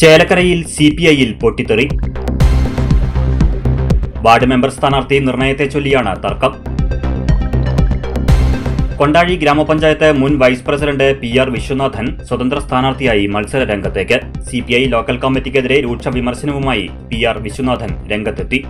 ചേലക്കരയിൽ C P ഐയിൽ പൊട്ടിത്തെറി. വാർഡ് മെമ്പർ സ്ഥാനാർത്ഥി നിർണയത്തെ ചൊല്ലിയാണ് തർക്കം. കൊണ്ടാഴി ഗ്രാമപഞ്ചായത്ത് മുൻ vice president P R Viswanathan സ്വതന്ത്ര സ്ഥാനാർത്ഥിയായി മത്സര രംഗത്തേക്ക് സി പി ഐ ലോക്കൽ കമ്മിറ്റിക്കെതിരെ രൂക്ഷ വിമർശനവുമായി പി ആർ വിശ്വനാഥൻ രംഗത്തെത്തി.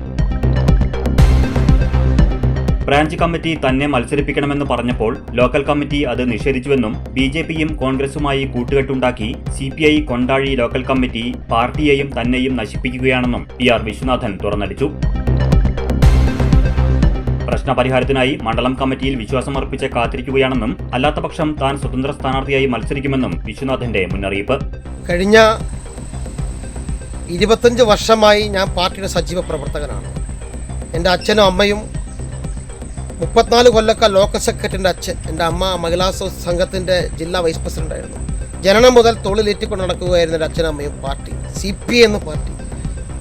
ബ്രാഞ്ച് കമ്മിറ്റി തന്നെ മത്സരിപ്പിക്കണമെന്ന് പറഞ്ഞപ്പോൾ ലോക്കൽ കമ്മിറ്റി അത് നിഷേധിച്ചുവെന്നും ബി ജെ പിയും കോൺഗ്രസുമായി കൂട്ടുകെട്ടുണ്ടാക്കി C P I Kondazhi local committee പാർട്ടിയെയും തന്നെയും നശിപ്പിക്കുകയാണെന്നും പി ആർ വിശ്വനാഥൻ തുറന്നടിച്ചു. പ്രശ്നപരിഹാരത്തിനായി മണ്ഡലം കമ്മിറ്റിയിൽ വിശ്വാസമർപ്പിച്ച് കാത്തിരിക്കുകയാണെന്നും അല്ലാത്തപക്ഷം താൻ സ്വതന്ത്ര സ്ഥാനാർത്ഥിയായി മത്സരിക്കുമെന്നും വിശ്വനാഥന്റെ മുന്നറിയിപ്പ്. കഴിഞ്ഞ ഇരുപത്തഞ്ച് വർഷമായി ഞാൻ പാർട്ടിയുടെ സജീവ പ്രവർത്തകനാണ്. എന്റെ അച്ഛനും അമ്മയും മുപ്പത്തിനാല് കൊല്ലക്ക ലോക്കൽ സെക്രട്ടറിന്റെ അച്ഛൻ എന്റെ അമ്മ മഹിളാ സംഘത്തിന്റെ ജില്ലാ വൈസ് പ്രസിഡന്റായിരുന്നു ജനനം മുതൽ തൊഴിലേറ്റിക്കൊണ്ട് നടക്കുകയായിരുന്നു എന്റെ അച്ഛനും അമ്മയും പാർട്ടി സി പി ഐ എന്ന പാർട്ടി.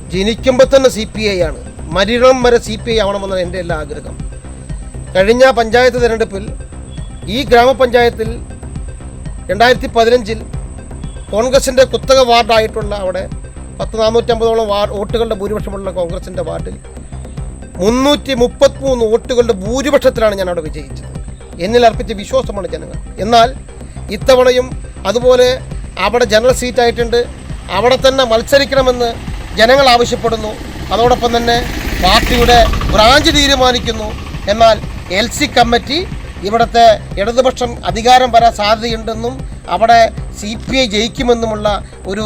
ജനിക്കുമ്പോൾ തന്നെ സി പി ഐ ആണ്. മരണം വരെ സി പി ഐ ആവണമെന്നാണ് എന്റെ എല്ലാ ആഗ്രഹം. കഴിഞ്ഞ പഞ്ചായത്ത് തിരഞ്ഞെടുപ്പിൽ ഈ ഗ്രാമപഞ്ചായത്തിൽ രണ്ടായിരത്തി പതിനഞ്ചിൽ കോൺഗ്രസിന്റെ കുത്തക വാർഡായിട്ടുള്ള അവിടെ പത്ത് നാനൂറ്റമ്പതോളം വാർഡ് വോട്ടുകളുടെ ഭൂരിപക്ഷമുള്ള കോൺഗ്രസിന്റെ വാർഡിൽ മുന്നൂറ്റി മുപ്പത്തിമൂന്ന് വോട്ടുകളുടെ ഭൂരിപക്ഷത്തിലാണ് ഞാൻ അവിടെ വിജയിച്ചത്. എന്നിൽ അർപ്പിച്ച വിശ്വാസമാണ് ജനങ്ങൾ. എന്നാൽ ഇത്തവണയും അതുപോലെ അവിടെ ജനറൽ സീറ്റ് ആയിട്ടുണ്ട് അവിടെ തന്നെ മത്സരിക്കണമെന്ന് ജനങ്ങൾ ആവശ്യപ്പെടുന്നു. അതോടൊപ്പം തന്നെ പാർട്ടിയുടെ ബ്രാഞ്ച് തീരുമാനിക്കുന്നു. എന്നാൽ എൽ സി കമ്മിറ്റി ഇവിടുത്തെ ഇടതുപക്ഷം അധികാരം വരാൻ സാധ്യതയുണ്ടെന്നും അവിടെ സി പി ഐ ജയിക്കുമെന്നുമുള്ള ഒരു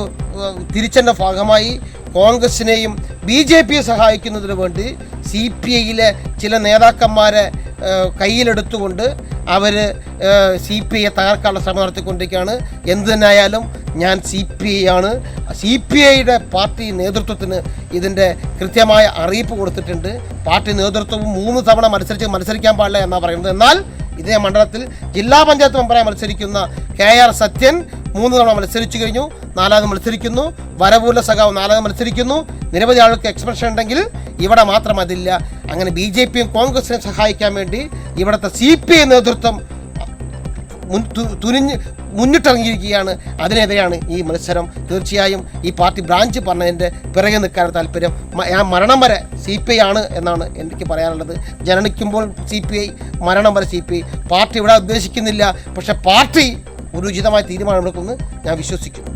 തിരിച്ചന്റെ ഭാഗമായി കോൺഗ്രസിനെയും ബി ജെ പിയെ സഹായിക്കുന്നതിന് വേണ്ടി സി പി ഐയിലെ ചില നേതാക്കന്മാരെ കയ്യിലെടുത്തുകൊണ്ട് അവർ സി പി ഐയെ തകർക്കാനുള്ള ശ്രമം നടത്തിക്കൊണ്ടിരിക്കുകയാണ്. എന്തു ഞാൻ സി പി ഐ ആണ്. സി പി ഐയുടെ പാർട്ടി നേതൃത്വത്തിന് ഇതിന്റെ കൃത്യമായ അറിയിപ്പ് കൊടുത്തിട്ടുണ്ട്. പാർട്ടി നേതൃത്വവും മൂന്ന് തവണ മത്സരിച്ച് മത്സരിക്കാൻ പാടില്ല എന്നാണ് പറയുന്നത്. എന്നാൽ ഇതേ മണ്ഡലത്തിൽ ജില്ലാ പഞ്ചായത്ത് മെമ്പറായി മത്സരിക്കുന്ന കെ ആർ സത്യൻ മൂന്ന് തവണ മത്സരിച്ചു കഴിഞ്ഞു നാലാമത് മത്സരിക്കുന്നു വരവൂല സഖാവ് നാലാമത് മത്സരിക്കുന്നു. നിരവധി ആൾക്ക് എക്സ്പ്രഷൻ ഉണ്ടെങ്കിൽ ഇവിടെ മാത്രം അതില്ല. അങ്ങനെ ബി ജെ പിയും കോൺഗ്രസിനെ സഹായിക്കാൻ വേണ്ടി ഇവിടുത്തെ സി പി ഐ നേതൃത്വം മുൻ തുനിഞ്ഞ് മുന്നിട്ടിറങ്ങിയിരിക്കുകയാണ്. അതിനെതിരെയാണ് ഈ മത്സരം. തീർച്ചയായും ഈ പാർട്ടി ബ്രാഞ്ച് പറഞ്ഞതിന്റെ പിറകെ നിൽക്കാൻ താല്പര്യം. ഞാൻ മരണം വരെ സി പി ഐ ആണ് എന്നാണ് എനിക്ക് പറയാനുള്ളത്. ജനനിക്കുമ്പോൾ സി പി ഐ മരണം വരെ സി പി ഐ. പാർട്ടി ഇവിടെ ഉദ്ദേശിക്കുന്നില്ല. പക്ഷേ പാർട്ടി ഒരു ഉചിതമായ തീരുമാനമെടുക്കുമെന്ന് ഞാൻ വിശ്വസിക്കുന്നു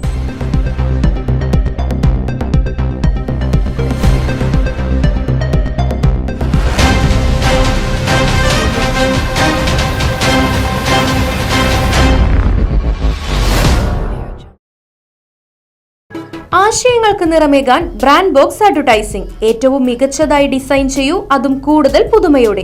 ആശയങ്ങൾക്ക് നിറമേകാൻ ബ്രാൻഡ് ബോക്സ് അഡ്വർടൈസിംഗ് ഏറ്റവും മികച്ചതായി ഡിസൈൻ ചെയ്യൂ അതും കൂടുതൽ പുതുമയോടെ.